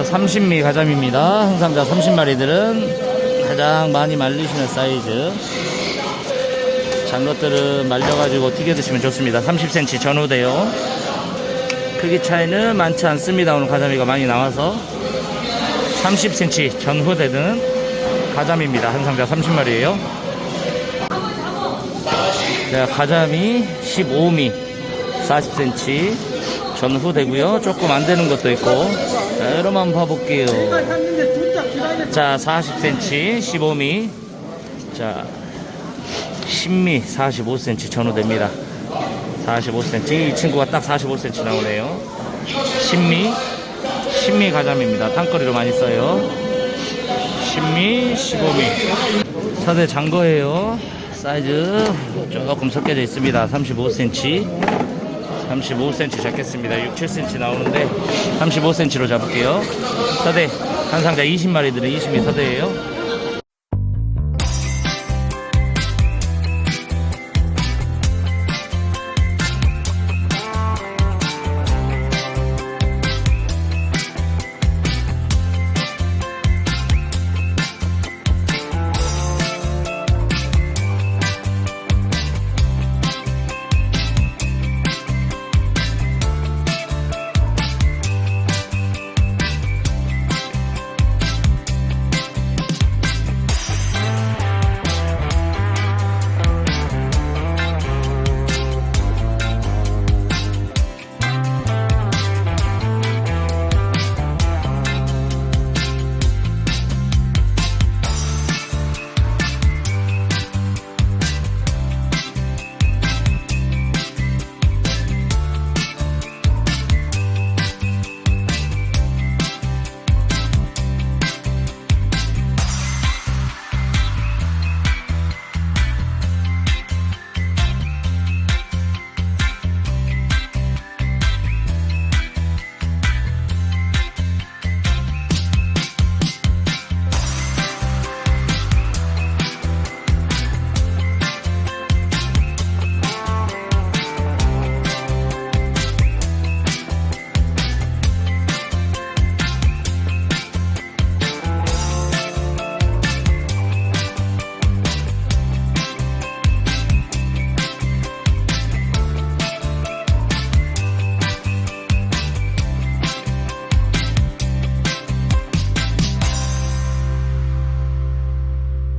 자, 30미 가자미입니다. 항상자 30마리들은 가장 많이 말리시는 사이즈. 작은 것들은 말려가지고 튀겨 드시면 좋습니다. 30cm 전후대요. 크기 차이는 많지 않습니다. 오늘 가자미가 많이 나와서 30cm 전후대는 가자미입니다. 한 상자 30마리예요. 자, 가자미 15미 40cm 전후되고요. 조금 안 되는 것도 있고. 자, 여러분 봐볼게요. 자, 40cm 15미. 자, 10미 45cm 전후됩니다. 45cm. 이 친구가 딱 45cm 나오네요. 10미. 10미 가자미입니다. tan거리로 많이 써요. 10미, 15미. 사대 장거예요. 사이즈 조금 섞여져 있습니다. 35cm. 35cm 잡겠습니다. 6, 7cm 나오는데 35cm로 잡을게요. 서대 한 상자 20마리들은 20미 서대예요.